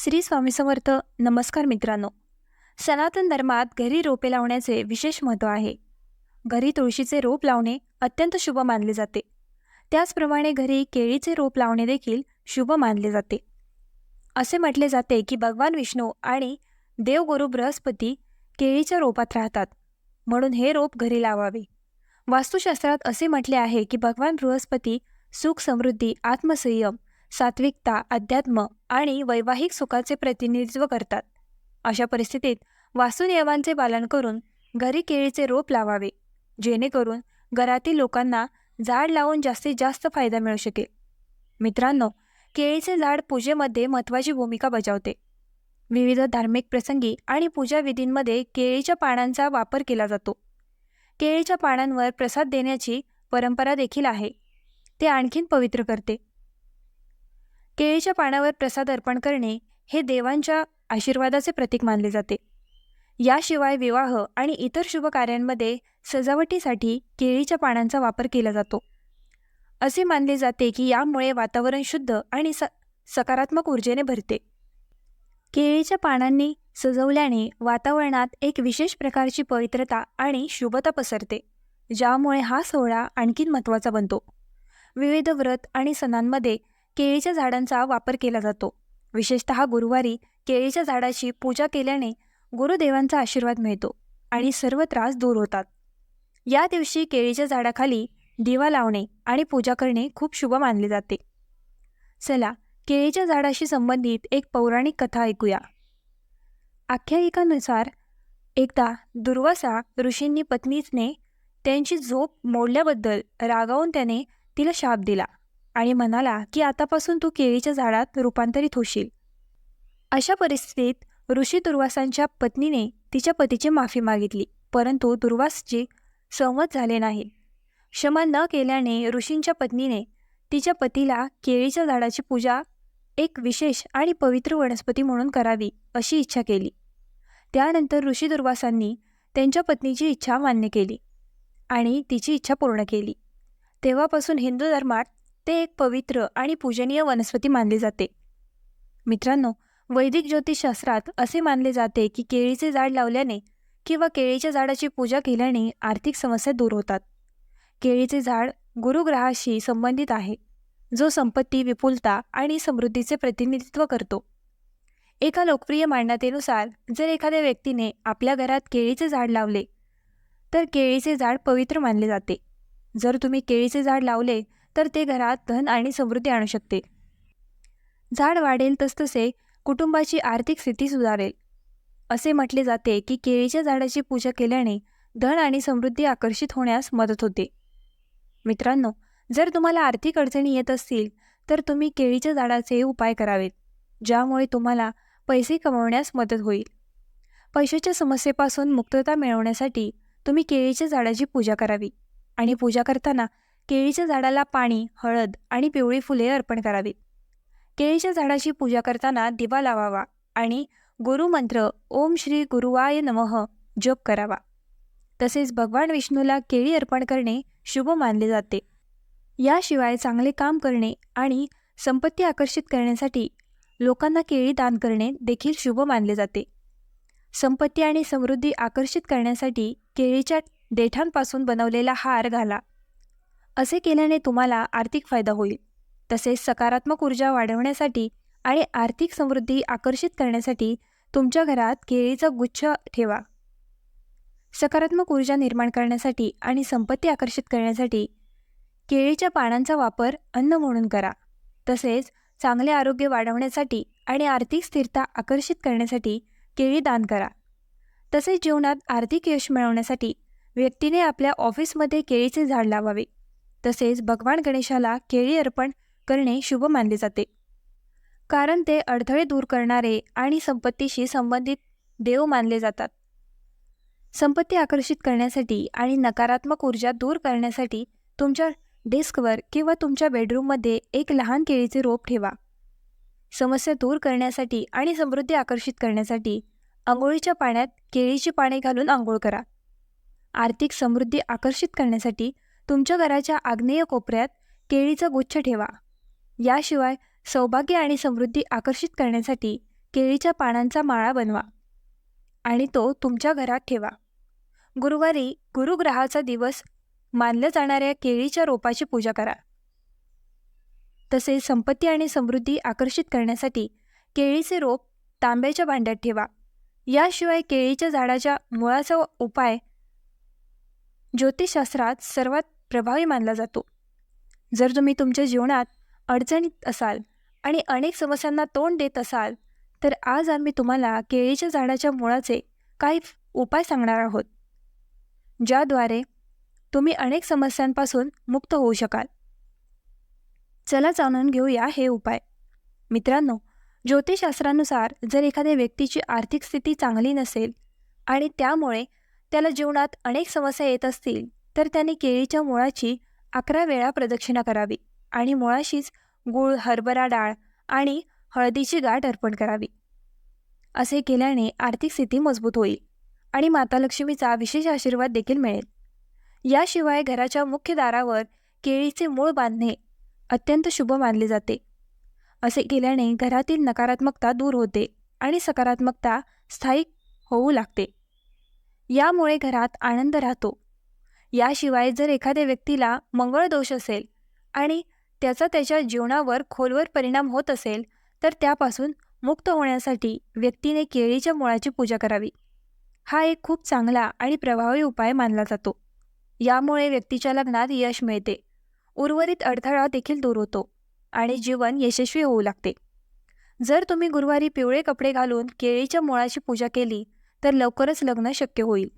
श्री स्वामी समर्थ. नमस्कार मित्रांनो. सनातन धर्मात घरी रोपे लावण्याचे विशेष महत्त्व आहे. घरी तुळशीचे रोप लावणे अत्यंत शुभ मानले जाते. त्याचप्रमाणे घरी केळीचे रोप लावणे देखील शुभ मानले जाते. असे म्हटले जाते की भगवान विष्णू आणि देवगुरु बृहस्पती केळीच्या रोपात राहतात. म्हणून हे रोप घरी लावावे. वास्तुशास्त्रात असे म्हटले आहे की भगवान बृहस्पती सुख समृद्धी आत्मसंयम सात्विकता अध्यात्म आणि वैवाहिक सुखाचे प्रतिनिधित्व करतात. अशा परिस्थितीत वास्तुनियमांचे पालन करून घरी केळीचे रोप लावावे जेणेकरून घरातील लोकांना झाड लावून जास्तीत जास्त फायदा मिळू शकेल. मित्रांनो केळीचे झाड पूजेमध्ये महत्त्वाची भूमिका बजावते. विविध धार्मिक प्रसंगी आणि पूजाविधींमध्ये केळीच्या पानांचा वापर केला जातो. केळीच्या पानांवर प्रसाद देण्याची परंपरा देखील आहे. ते आणखीन पवित्र करते. केळीच्या पानावर प्रसाद अर्पण करणे हे देवांच्या आशीर्वादाचे प्रतीक मानले जाते. याशिवाय विवाह आणि इतर शुभ कार्यांमध्ये सजावटीसाठी केळीच्या पानांचा वापर केला जातो. असे मानले जाते की यामुळे वातावरण शुद्ध आणि स सकारात्मक ऊर्जेने भरते. केळीच्या पानांनी सजवल्याने वातावरणात एक विशेष प्रकारची पवित्रता आणि शुभता पसरते ज्यामुळे हा सोहळा आणखीन महत्त्वाचा बनतो. विविध व्रत आणि सणांमध्ये केळीच्या झाडांचा वापर केला जातो. विशेषतः गुरुवारी केळीच्या झाडाची पूजा केल्याने गुरुदेवांचा आशीर्वाद मिळतो आणि सर्व त्रास दूर होतात. या दिवशी केळीच्या झाडाखाली दिवा लावणे आणि पूजा करणे खूप शुभ मानले जाते. चला केळीच्या झाडाशी संबंधित एक पौराणिक कथा ऐकूया. आख्यायिकानुसार एकदा दुर्वासा ऋषींनी पत्नीने त्यांची झोप मोडल्याबद्दल रागावून त्याने तिला शाप दिला. आणि म्हणाला की आतापासून तू केळीच्या झाडात रूपांतरित होशील. अशा परिस्थितीत ऋषी दुर्वासांच्या पत्नीने तिच्या पतीची माफी मागितली परंतु दुर्वासजी संमत झाले नाही. क्षमा न केल्याने ऋषींच्या पत्नीने तिच्या पतीला केळीच्या झाडाची पूजा एक विशेष आणि पवित्र वनस्पती म्हणून करावी अशी इच्छा केली. त्यानंतर ऋषी दुर्वासांनी त्यांच्या पत्नीची इच्छा मान्य केली आणि तिची इच्छा पूर्ण केली. तेव्हापासून हिंदू धर्मात ते एक पवित्र आणि पूजनीय वनस्पती मानले जाते. मित्रांनो वैदिक ज्योतिषशास्त्रात असे मानले जाते की केळीचे झाड लावल्याने किंवा केळीच्या झाडाची पूजा केल्याने आर्थिक समस्या दूर होतात. केळीचे झाड गुरुग्रहाशी संबंधित आहे जो संपत्ती विपुलता आणि समृद्धीचे प्रतिनिधित्व करतो. एका लोकप्रिय मान्यतेनुसार जर एखाद्या व्यक्तीने आपल्या घरात केळीचे झाड लावले तर केळीचे झाड पवित्र मानले जाते. जर तुम्ही केळीचे झाड लावले तर ते घरात धन आणि समृद्धी आणू शकते. झाड वाढेल तसतसे कुटुंबाची आर्थिक स्थिती सुधारेल. असे म्हटले जाते की केळीच्या झाडाची पूजा केल्याने धन आणि समृद्धी आकर्षित होण्यास मदत होते. मित्रांनो जर तुम्हाला आर्थिक अडचणी येत असतील तर तुम्ही केळीच्या झाडाचे उपाय करावेत ज्यामुळे तुम्हाला पैसे कमवण्यास मदत होईल. पैशाच्या समस्येपासून मुक्तता मिळवण्यासाठी तुम्ही केळीच्या झाडाची पूजा करावी आणि पूजा करताना केळीच्या झाडाला पाणी हळद आणि पिवळी फुले अर्पण करावीत. केळीच्या झाडाची पूजा करताना दिवा लावावा आणि गुरुमंत्र ओम श्री गुरुवाय नमः जप करावा. तसेच भगवान विष्णूला केळी अर्पण करणे शुभ मानले जाते. याशिवाय चांगले काम करणे आणि संपत्ती आकर्षित करण्यासाठी लोकांना केळी दान करणे देखील शुभ मानले जाते. संपत्ती आणि समृद्धी आकर्षित करण्यासाठी केळीच्या देठांपासून बनवलेला हार घाला. असे केल्याने तुम्हाला आर्थिक फायदा होईल. तसेच सकारात्मक ऊर्जा वाढवण्यासाठी आणि आर्थिक समृद्धी आकर्षित करण्यासाठी तुमच्या घरात केळीचा गुच्छ ठेवा. सकारात्मक ऊर्जा निर्माण करण्यासाठी आणि संपत्ती आकर्षित करण्यासाठी केळीच्या पानांचा वापर अन्न म्हणून करा. तसेच चांगले आरोग्य वाढवण्यासाठी आणि आर्थिक स्थिरता आकर्षित करण्यासाठी केळी दान करा. तसेच जीवनात आर्थिक यश मिळवण्यासाठी व्यक्तीने आपल्या ऑफिसमध्ये केळीचे झाड लावावे. तसेच भगवान गणेशाला केळी अर्पण करणे शुभ मानले जाते. कारण ते अडथळे दूर करणारे आणि संपत्तीशी संबंधित देव मानले जातात. संपत्ती आकर्षित करण्यासाठी आणि नकारात्मक ऊर्जा दूर करण्यासाठी तुमच्या डेस्कवर किंवा तुमच्या बेडरूममध्ये एक लहान केळीचे रोप ठेवा. समस्या दूर करण्यासाठी आणि समृद्धी आकर्षित करण्यासाठी आंघोळीच्या पाण्यात केळीची पाने घालून आंघोळ करा. आर्थिक समृद्धी आकर्षित करण्यासाठी तुमच्या घराच्या आग्नेय कोपऱ्यात केळीचा गुच्छ ठेवा. याशिवाय सौभाग्य आणि समृद्धी आकर्षित करण्यासाठी केळीच्या पानांचा माळा बनवा आणि तो तुमच्या घरात ठेवा. गुरुवारी गुरुग्रहाचा दिवस मानल्या जाणाऱ्या केळीच्या रोपाची पूजा करा. तसेच संपत्ती आणि समृद्धी आकर्षित करण्यासाठी केळीचे रोप तांब्याच्या भांड्यात ठेवा. याशिवाय केळीच्या झाडाच्या मुळाचा उपाय ज्योतिषशास्त्रात सर्वात प्रभावी मानला जातो. जर तुम्ही तुमच्या जीवनात अडचणीत असाल आणि अनेक समस्यांना तोंड देत असाल तर आज आम्ही तुम्हाला केळीच्या झाडाच्या मुळाचे काही उपाय सांगणार आहोत ज्याद्वारे तुम्ही अनेक समस्यांपासून मुक्त होऊ शकाल. चला जाणून घेऊया हे उपाय. मित्रांनो ज्योतिषशास्त्रानुसार जर एखाद्या व्यक्तीची आर्थिक स्थिती चांगली नसेल आणि त्यामुळे त्याला जीवनात अनेक समस्या येत असतील तर त्याने केळीच्या मुळाची अकरा वेळा प्रदक्षिणा करावी आणि मुळाशीच गूळ हरभरा डाळ आणि हळदीची गाठ अर्पण करावी. असे केल्याने आर्थिक स्थिती मजबूत होईल आणि माता लक्ष्मीचा विशेष आशीर्वाद देखील मिळेल. याशिवाय घराच्या मुख्य दारावर केळीचे मूळ बांधणे अत्यंत शुभ मानले जाते. असे केल्याने घरातील नकारात्मकता दूर होते आणि सकारात्मकता स्थायिक होऊ लागते. यामुळे घरात आनंद राहतो. याशिवाय जर एखाद्या व्यक्तीला मंगळ दोष असेल आणि त्याचा त्याच्या जीवनावर खोलवर परिणाम होत असेल तर त्यापासून मुक्त होण्यासाठी व्यक्तीने केळीच्या मुळाची पूजा करावी. हा एक खूप चांगला आणि प्रभावी उपाय मानला जातो. यामुळे व्यक्तीच्या लग्नात यश मिळते. उर्वरित अडथळा देखील दूर होतो आणि जीवन यशस्वी होऊ लागते. जर तुम्ही गुरुवारी पिवळे कपडे घालून केळीच्या मुळाची पूजा केली तर लवकरच लग्न शक्य होईल.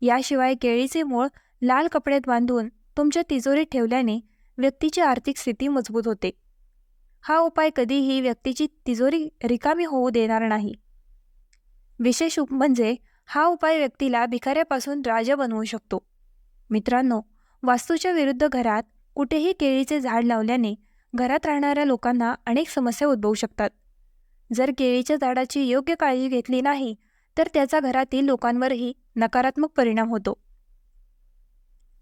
याशिवाय केळीचे मूळ लाल कपड्यात बांधून तुमच्या तिजोरीत ठेवल्याने व्यक्तीची आर्थिक स्थिती मजबूत होते. हा उपाय कधीही व्यक्तीची तिजोरी रिकामी होऊ देणार नाही. विशेष उप म्हणजे हा उपाय व्यक्तीला भिकाऱ्यापासून राजा बनवू शकतो. मित्रांनो वास्तूच्या विरुद्ध घरात कुठेही केळीचे झाड लावल्याने घरात राहणाऱ्या लोकांना अनेक समस्या उद्भवू शकतात. जर केळीच्या झाडाची योग्य काळजी घेतली नाही तर त्याचा घरातील लोकांवरही नकारात्मक परिणाम होतो.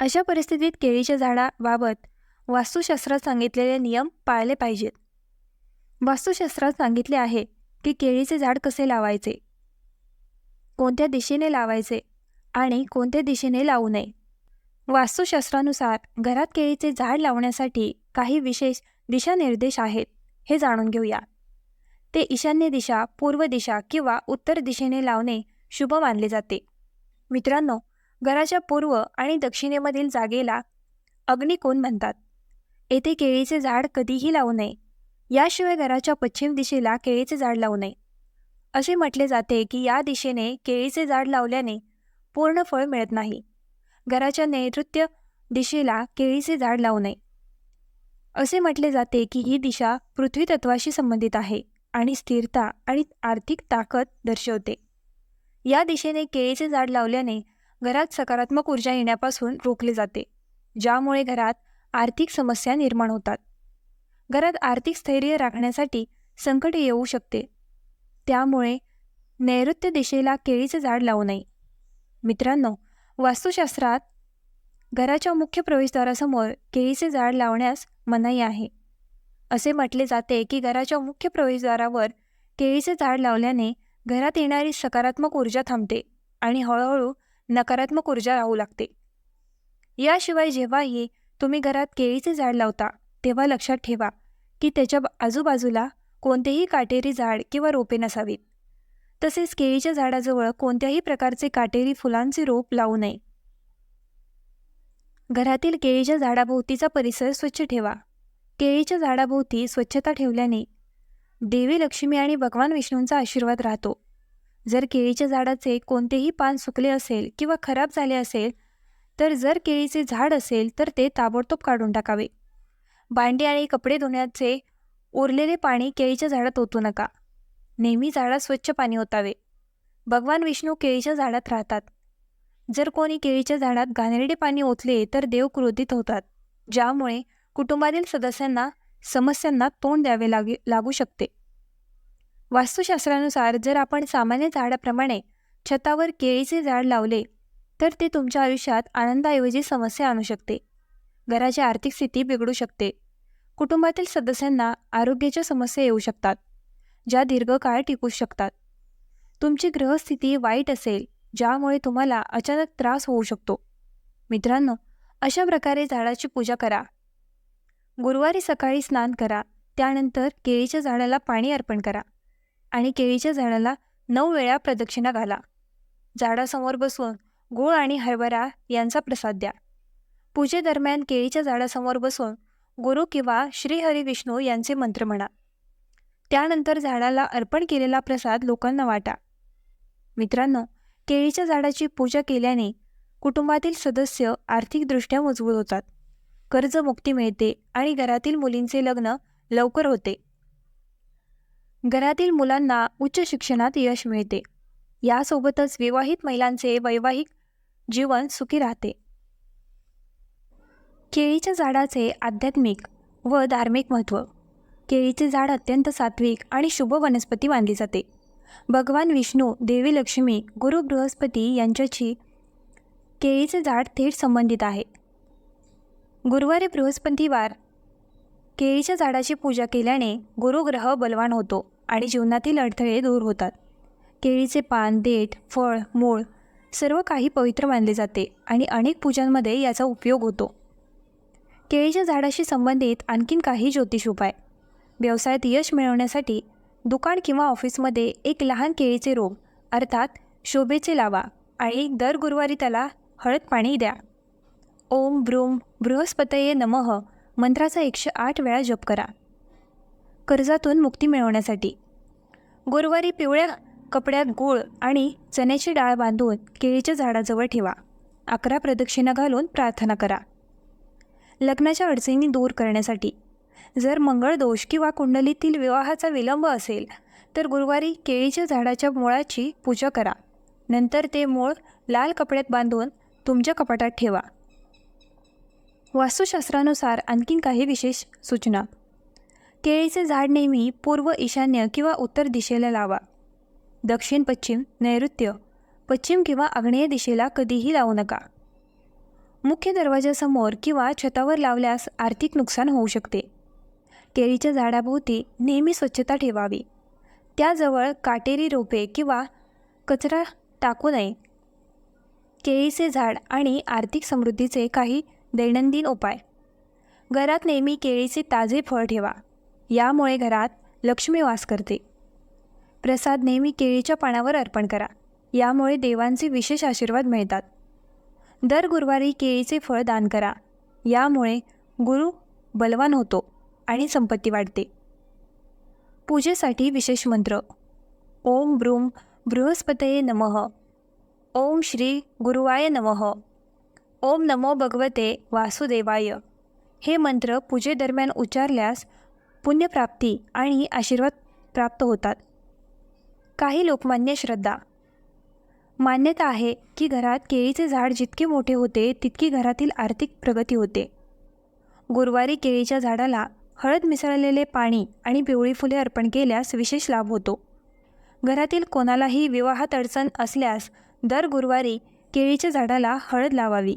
अशा परिस्थितीत केळीच्या झाडाबाबत वास्तुशास्त्रात सांगितलेले नियम पाळले पाहिजेत. वास्तुशास्त्रात सांगितले आहे की केळीचे झाड कसे लावायचे? कोणत्या दिशेने लावायचे आणि कोणत्या दिशेने लावू नये? वास्तुशास्त्रानुसार घरात केळीचे झाड लावण्यासाठी काही विशेष दिशानिर्देश आहेत हे जाणून घेऊया. ते ईशान्य दिशा पूर्व दिशा किंवा उत्तर दिशेने लावणे शुभ मानले जाते. मित्रांनो घराच्या पूर्व आणि दक्षिणेमधील जागेला अग्निकोण म्हणतात. येथे केळीचे झाड कधीही लावू नये. याशिवाय घराच्या पश्चिम दिशेला केळीचे झाड लावू नये. असे म्हटले जाते की या दिशेने केळीचे झाड लावल्याने पूर्ण फळ मिळत नाही. घराच्या नैऋत्य दिशेला केळीचे झाड लावू नये. असे म्हटले जाते की ही दिशा पृथ्वी तत्वाशी संबंधित आहे आणि स्थिरता आणि आर्थिक ताकद दर्शवते. या दिशेने केळीचे झाड लावल्याने घरात सकारात्मक ऊर्जा येण्यापासून रोखले जाते ज्यामुळे घरात आर्थिक समस्या निर्माण होतात. घरात आर्थिक स्थैर्य राखण्यासाठी संकट येऊ शकते. त्यामुळे नैऋत्य दिशेला केळीचे झाड लावू नये. मित्रांनो वास्तुशास्त्रात घराच्या मुख्य प्रवेशद्वारासमोर केळीचे झाड लावण्यास मनाई आहे. असे म्हटले जाते की घराच्या मुख्य प्रवेशद्वारावर केळीचे झाड लावल्याने घरात येणारी सकारात्मक ऊर्जा थांबते आणि हळूहळू नकारात्मक ऊर्जा राहू लागते. याशिवाय जेव्हाही तुम्ही घरात केळीचे झाड लावता तेव्हा लक्षात ठेवा की त्याच्या आजूबाजूला कोणतेही काटेरी झाड किंवा रोपे नसावीत. तसेच केळीच्या झाडाजवळ कोणत्याही प्रकारचे काटेरी फुलांचे रोप लावू नये. घरातील केळीच्या झाडाभोवतीचा परिसर स्वच्छ ठेवा. केळीच्या झाडाभोवती स्वच्छता ठेवल्याने देवी लक्ष्मी आणि भगवान विष्णूंचा आशीर्वाद राहतो. जर केळीच्या झाडाचे कोणतेही पान सुकले असेल किंवा खराब झाले असेल तर जर केळीचे झाड असेल तर ते ताबडतोब काढून टाकावे. भांडी आणि कपडे धुण्याचे उरलेले पाणी केळीच्या झाडात ओतू नका. नेहमी झाडात स्वच्छ पाणी ओतावे. भगवान विष्णू केळीच्या झाडात राहतात. जर कोणी केळीच्या झाडात घाणेरडे पाणी ओतले तर देव क्रोधित होतात ज्यामुळे कुटुंबातील सदस्यांना समस्यांना तोंड द्यावे लागे लागू शकते. वास्तुशास्त्रानुसार जर आपण सामान्य झाडाप्रमाणे छतावर केळीचे झाड लावले तर ते तुमच्या आयुष्यात आनंदाऐवजी समस्या आणू शकते. घराची आर्थिक स्थिती बिघडू शकते. कुटुंबातील सदस्यांना आरोग्याच्या समस्या येऊ शकतात ज्या दीर्घकाळ टिकू शकतात. तुमची ग्रहस्थिती वाईट असेल ज्यामुळे तुम्हाला अचानक त्रास होऊ शकतो. मित्रांनो अशा प्रकारे झाडाची पूजा करा. गुरुवारी सकाळी स्नान करा त्यानंतर केळीच्या झाडाला पाणी अर्पण करा. आणि केळीच्या झाडाला नऊ वेळा प्रदक्षिणा घाला. झाडासमोर बसून गूळ आणि हरभरा यांचा प्रसाद द्या. पूजेदरम्यान केळीच्या झाडासमोर बसून गुरु किंवा श्रीहरी विष्णू यांचे मंत्र म्हणा. त्यानंतर झाडाला अर्पण केलेला प्रसाद लोकांना वाटा. मित्रांनो केळीच्या झाडाची पूजा केल्याने कुटुंबातील सदस्य आर्थिकदृष्ट्या मजबूत होतात. कर्जमुक्ती मिळते आणि घरातील मुलींचे लग्न लवकर होते. घरातील मुलांना उच्च शिक्षणात यश मिळते. यासोबतच विवाहित महिलांचे वैवाहिक जीवन सुखी राहते. केळीच्या झाडाचे आध्यात्मिक व धार्मिक महत्त्व. केळीचे झाड अत्यंत सात्विक आणि शुभ वनस्पती मानली जाते. भगवान विष्णू देवी लक्ष्मी गुरु बृहस्पती यांच्याशी केळीचे झाड थेट संबंधित आहे. गुरुवारी बृहस्पतिवार केळीच्या झाडाची पूजा केल्याने गुरुग्रह बलवान होतो. आणि जीवनातील अडथळे दूर होतात. केळीचे पान देठ फळ मूळ सर्व काही पवित्र मानले जाते आणि अनेक पूजांमध्ये याचा उपयोग होतो. केळीच्या झाडाशी संबंधित आणखीन काही ज्योतिष उपाय. व्यवसायात यश मिळवण्यासाठी दुकान किंवा ऑफिसमध्ये एक लहान केळीचे रोग अर्थात शोभेचे लावा आणि दर गुरुवारी त्याला हळद पाणी द्या. ओम ब्रूम बृहस्पतये नमः मंत्राचा एकशे आठ वेळा जप करा. कर्जातून मुक्ती मिळवण्यासाठी. गुरुवारी पिवळ्या कपड्यात गूळ आणि चण्याची डाळ बांधून केळीच्या झाडाजवळ ठेवा. अकरा प्रदक्षिणा घालून प्रार्थना करा. लग्नाच्या अडचणी दूर करण्यासाठी. जर मंगळ दोष किंवा कुंडलीतील विवाहाचा विलंब असेल तर गुरुवारी केळीच्या झाडाच्या मुळाची पूजा करा. नंतर ते मूळ लाल कपड्यात बांधून तुमच्या कपाटात ठेवा. वास्तुशास्त्रानुसार आणखीन काही विशेष सूचना. केळीचे झाड नेहमी पूर्व ईशान्य किंवा उत्तर दिशेला लावा. दक्षिण पश्चिम नैऋत्य पश्चिम किंवा आग्नेय दिशेला कधीही लावू नका. मुख्य दरवाजासमोर किंवा छतावर लावल्यास आर्थिक नुकसान होऊ शकते. केळीच्या झाडाभोवती नेहमी स्वच्छता ठेवावी. त्याजवळ काटेरी रोपे किंवा कचरा टाकू नये. केळीचे झाड आणि आर्थिक समृद्धीचे काही दैनंदिन उपाय. घरात नेहमी केळीचे ताजे फळ ठेवा. यामुळे घरात लक्ष्मी वास करते. प्रसाद नेहमी केळीच्या पानावर अर्पण करा. यामुळे देवांचे विशेष आशीर्वाद मिळतात. दर गुरुवारी केळीचे फळ दान करा. यामुळे गुरु बलवान होतो आणि संपत्ती वाढते. पूजेसाठी विशेष मंत्र. ओम ब्रूम बृहस्पतये नमः. ओम श्री गुरुवाय नमः. ओम नमो भगवते वासुदेवाय. हे मंत्र पूजेदरम्यान उच्चारल्यास पुण्यप्राप्ती आणि आशीर्वाद प्राप्त होतात. काही लोकमान्य श्रद्धा. मान्यता आहे की घरात केळीचे झाड जितके मोठे होते तितकी घरातील आर्थिक प्रगती होते. गुरुवारी केळीच्या झाडाला हळद मिसळलेले पाणी आणि पिवळी फुले अर्पण केल्यास विशेष लाभ होतो. घरातील कोणालाही विवाहात अडचण असल्यास दर गुरुवारी केळीच्या झाडाला हळद लावावी.